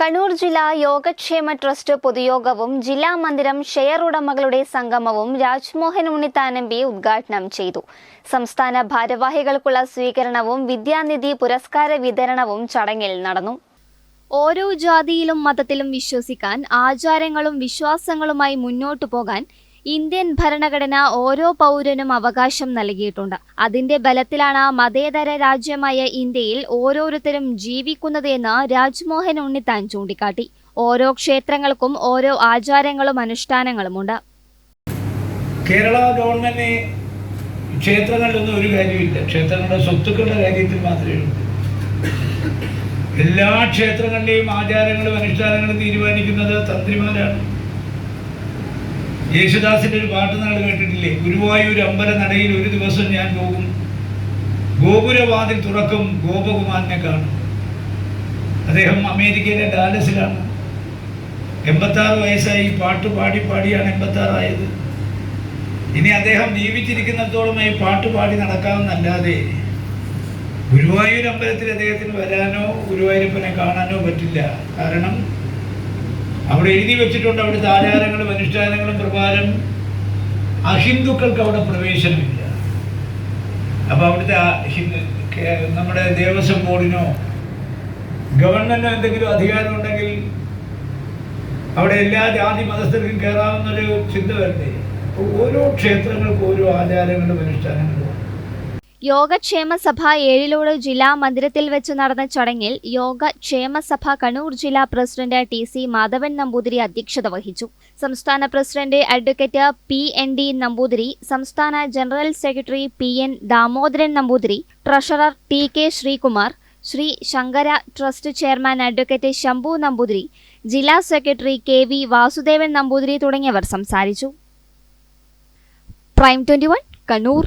കണ്ണൂർ ജില്ലാ യോഗക്ഷേമ ട്രസ്റ്റ് പൊതുയോഗവും ജില്ലാ മന്ദിരം ഷെയർ ഉടമകളുടെ സംഗമവും രാജ്മോഹൻ ഉണ്ണിത്താൻ ഉദ്ഘാടനം ചെയ്തു. സംസ്ഥാന ഭാരവാഹികൾക്കുള്ള സ്വീകരണവും വിദ്യാനിധി പുരസ്കാര വിതരണവും ചടങ്ങിൽ നടന്നു. ഓരോ ജാതിയിലും മതത്തിലും വിശ്വസിക്കാൻ ആചാരങ്ങളും വിശ്വാസങ്ങളുമായി മുന്നോട്ടു പോകാൻ ഇന്ത്യൻ ഭരണഘടന ഓരോ പൗരനും അവകാശം നൽകിയിട്ടുണ്ട്. അതിന്റെ ബലത്തിലാണ് മതേതര രാജ്യമായ ഇന്ത്യയിൽ ഓരോരുത്തരും ജീവിക്കുന്നത് എന്ന് രാജ്മോഹൻ ഉണ്ണിത്താൻ ചൂണ്ടിക്കാട്ടി. ഓരോ ക്ഷേത്രങ്ങൾക്കും ഓരോ ആചാരങ്ങളും അനുഷ്ഠാനങ്ങളുമുണ്ട്. കേരള ഗവൺമെന്റ് ക്ഷേത്രങ്ങളിലൊന്നും ഒരു കാര്യമില്ല ക്ഷേത്രങ്ങളുടെ സ്വത്തുക്കളുടെ കാര്യത്തിൽ മാത്രമേ ഉള്ളൂ. എല്ലാ ക്ഷേത്രങ്ങളുടെയും ആചാരങ്ങളും അനുഷ്ഠാനങ്ങളും തീരുമാനിക്കുന്നത് തന്ത്രിമാരാണ്. യേശുദാസിന്റെ ഒരു പാട്ട് നാൾ കേട്ടിട്ടില്ലേ? ഗുരുവായൂർ അമ്പല നടയിൽ ഒരു ദിവസം ഞാൻ പോകും. ഗോപുരവാതിൽ തുറക്കും ഗോപകുമാരനെ കാണും. അദ്ദേഹം അമേരിക്കയിലെ ഡാലസിലാണ്. എൺപത്താറ് വയസ്സായി. പാട്ട് പാടി പാടിയാണ് എൺപത്താറായത്. ഇനി അദ്ദേഹം ജീവിച്ചിരിക്കുന്നിടത്തോളം ഈ പാട്ട് പാടി നടക്കാമെന്നല്ലാതെ ഗുരുവായൂർ അമ്പലത്തിൽ അദ്ദേഹത്തിന് വരാനോ ഗുരുവായൂരപ്പനെ കാണാനോ പറ്റില്ല. കാരണം അവിടെ എഴുതി വെച്ചിട്ടുണ്ട് അവിടുത്തെ ആചാരങ്ങളും അനുഷ്ഠാനങ്ങളും പ്രകാരം അഹിന്ദുക്കൾക്ക് അവിടെ പ്രവേശനമില്ല. അപ്പോൾ അവിടുത്തെ നമ്മുടെ ദേവസ്വം ബോർഡിനോ ഗവൺമെന്റിനോ എന്തെങ്കിലും അധികാരം ഉണ്ടെങ്കിൽ അവിടെ എല്ലാ ജാതി മതസ്ഥർക്കും കയറാവുന്നൊരു ചിന്ത വരണ്ടേ ഓരോ ക്ഷേത്രങ്ങൾക്കും ഓരോ ആചാരങ്ങളും അനുഷ്ഠാനങ്ങളും. യോഗക്ഷേമ സഭ ഏഴിലോട് ജില്ലാ മന്ദിരത്തിൽ വെച്ച് നടന്ന ചടങ്ങിൽ യോഗ ക്ഷേമസഭ കണ്ണൂർ ജില്ലാ president T C Madhavan Namboothiri അധ്യക്ഷത വഹിച്ചു. സംസ്ഥാന president advocate P N D Namboothiri സംസ്ഥാന general secretary P N Damodaran Namboothiri treasurer T K Sreekumar Sree Sankara trust chairman advocate Shambhu Namboothiri ജില്ലാ secretary K V Vasudevan Namboothiri തുടങ്ങിയവർ സംസാരിച്ചു. Prime twenty Kannur.